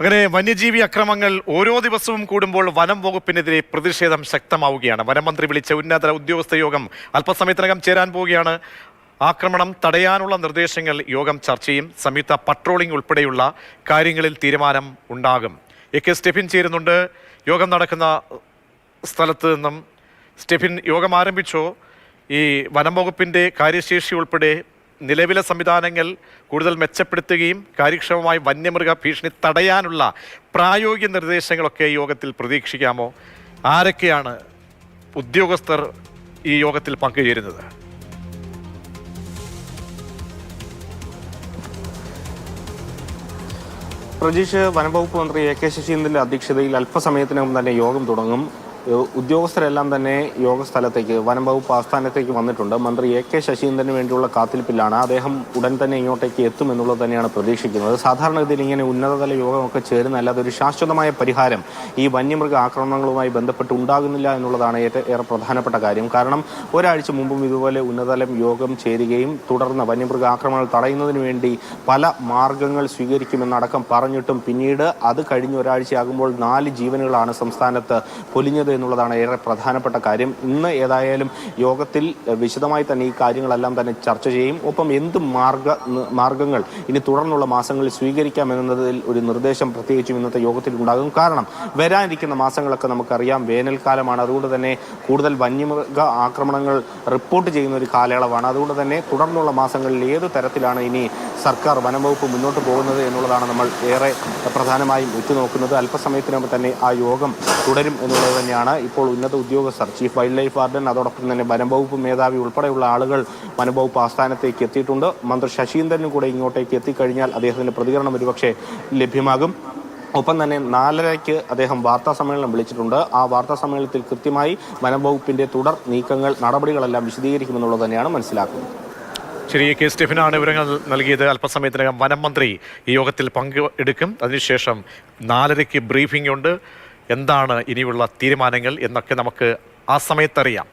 അങ്ങനെ വന്യജീവി അക്രമങ്ങൾ ഓരോ ദിവസവും കൂടുമ്പോൾ വനം വകുപ്പിനെതിരെ പ്രതിഷേധം ശക്തമാവുകയാണ്. വനമന്ത്രി വിളിച്ച ഉന്നത ഉദ്യോഗസ്ഥ യോഗം അല്പസമയത്തിനകം ചേരാൻ പോവുകയാണ്. ആക്രമണം തടയാനുള്ള നിർദ്ദേശങ്ങൾ യോഗം ചർച്ച ചെയ്യും. സംയുക്ത പട്രോളിംഗ് ഉൾപ്പെടെയുള്ള കാര്യങ്ങളിൽ തീരുമാനം ഉണ്ടാകും. എ കെ സ്റ്റെഫിൻ ചേരുന്നുണ്ട്. യോഗം നടക്കുന്ന സ്ഥലത്ത് നിന്നും സ്റ്റെഫിൻ യോഗം ആരംഭിച്ചോ? ഈ വനം വകുപ്പിന്റെ കാര്യശേഷി ഉൾപ്പെടെ നിലവിലെ സംവിധാനങ്ങൾ കൂടുതൽ മെച്ചപ്പെടുത്തുകയും കാര്യക്ഷമമായി വന്യമൃഗ ഭീഷണി തടയാനുള്ള പ്രായോഗിക നിർദ്ദേശങ്ങളൊക്കെ യോഗത്തിൽ പ്രതീക്ഷിക്കാമോ? ആരൊക്കെയാണ് ഉദ്യോഗസ്ഥർ ഈ യോഗത്തിൽ പങ്കുചേരുന്നത്? പ്രജീഷ് വനംവകുപ്പ് മന്ത്രി എ കെ ശശീന്ദ്രന്റെ അധ്യക്ഷതയിൽ അല്പസമയത്തിനകം തന്നെ യോഗം തുടങ്ങും. ഉദ്യോഗസ്ഥരെല്ലാം തന്നെ യോഗസ്ഥലത്തേക്ക് വനം വകുപ്പ് ആസ്ഥാനത്തേക്ക് വന്നിട്ടുണ്ട്. മന്ത്രി എ കെ ശശീന്ദ്രന് വേണ്ടിയുള്ള കാത്തിരിപ്പിലാണ് അദ്ദേഹം ഉടൻ തന്നെ ഇങ്ങോട്ടേക്ക് എത്തുമെന്നുള്ളത് തന്നെയാണ് പ്രതീക്ഷിക്കുന്നത്. സാധാരണഗതിയിൽ ഇങ്ങനെ ഉന്നതതല യോഗമൊക്കെ ചേരുന്ന അല്ലാതെ ഒരു ശാശ്വതമായ പരിഹാരം ഈ വന്യമൃഗ ആക്രമണങ്ങളുമായി ബന്ധപ്പെട്ട് ഉണ്ടാകുന്നില്ല എന്നുള്ളതാണ് ഏറെ പ്രധാനപ്പെട്ട കാര്യം. കാരണം ഒരാഴ്ച മുമ്പും ഇതുപോലെ ഉന്നതതലം യോഗം ചേരുകയും തുടർന്ന് വന്യമൃഗ ആക്രമണങ്ങൾ തടയുന്നതിന് വേണ്ടി പല മാർഗങ്ങൾ സ്വീകരിക്കുമെന്നടക്കം പറഞ്ഞിട്ടും പിന്നീട് അത് കഴിഞ്ഞ് ഒരാഴ്ചയാകുമ്പോൾ നാല് ജീവനുകളാണ് സംസ്ഥാനത്ത് പൊലിഞ്ഞത് എന്നുള്ളതാണ് ഏറെ പ്രധാനപ്പെട്ട കാര്യം. ഇന്ന് ഏതായാലും യോഗത്തിൽ വിശദമായി തന്നെ ഈ കാര്യങ്ങളെല്ലാം തന്നെ ചർച്ച ചെയ്യും. ഒപ്പം എന്ത് മാർഗ മാർഗങ്ങൾ ഇനി തുടർന്നുള്ള മാസങ്ങളിൽ സ്വീകരിക്കാം എന്നതിൽ ഒരു നിർദ്ദേശം പ്രത്യേകിച്ചും ഇന്നത്തെ യോഗത്തിൽ ഉണ്ടാകും. കാരണം വരാനിരിക്കുന്ന മാസങ്ങളൊക്കെ നമുക്കറിയാം. വേനൽക്കാലമാണ്. അതുകൊണ്ട് തന്നെ കൂടുതൽ വന്യമൃഗ ആക്രമണങ്ങൾ റിപ്പോർട്ട് ചെയ്യുന്ന ഒരു കാലയളവാണ്. അതുകൊണ്ട് തന്നെ തുടർന്നുള്ള മാസങ്ങളിൽ ഏത് തരത്തിലാണ് ഇനി സർക്കാർ വനംവകുപ്പ് മുന്നോട്ട് പോകുന്നത് എന്നുള്ളതാണ് നമ്മൾ ഏറെ പ്രധാനമായും ഉറ്റുനോക്കുന്നത്. അല്പസമയത്തിനകം തന്നെ ആ യോഗം തുടരും എന്നുള്ളത് തന്നെയാണ് ഇപ്പോൾ ഉന്നത ഉദ്യോഗസ്ഥർ. ചീഫ് വൈൽഡ് ലൈഫ് വാർഡൻ അതോടൊപ്പം തന്നെ വനംവകുപ്പ് മേധാവി ഉൾപ്പെടെയുള്ള ആളുകൾ വനംവകുപ്പ് ആസ്ഥാനത്തേക്ക് എത്തിയിട്ടുണ്ട്. മന്ത്രി ശശീന്ദ്രനും കൂടെ ഇങ്ങോട്ടേക്ക് എത്തിക്കഴിഞ്ഞാൽ അദ്ദേഹത്തിന്റെ പ്രതികരണം ഒരുപക്ഷെ ലഭ്യമാകും. ഒപ്പം തന്നെ നാലരയ്ക്ക് അദ്ദേഹം വാർത്താ സമ്മേളനം വിളിച്ചിട്ടുണ്ട്. ആ വാർത്താ സമ്മേളനത്തിൽ കൃത്യമായി വനംവകുപ്പിന്റെ തുടർ നീക്കങ്ങൾ നടപടികളെല്ലാം വിശദീകരിക്കുമെന്നുള്ളത് തന്നെയാണ് മനസ്സിലാക്കുന്നത്. ശരി കെ സ്റ്റെഫിനാണ് വിവരങ്ങൾ നൽകിയത്. അല്പസമയത്തിനകം വനം മന്ത്രി ഈ യോഗത്തിൽ പങ്കെടുക്കും. അതിനുശേഷം നാലരയ്ക്ക് ബ്രീഫിംഗ് ഉണ്ട്. എന്താണ് ഇനിയുള്ള തീരുമാനങ്ങൾ എന്നൊക്കെ നമുക്ക് ആ സമയത്തറിയാം.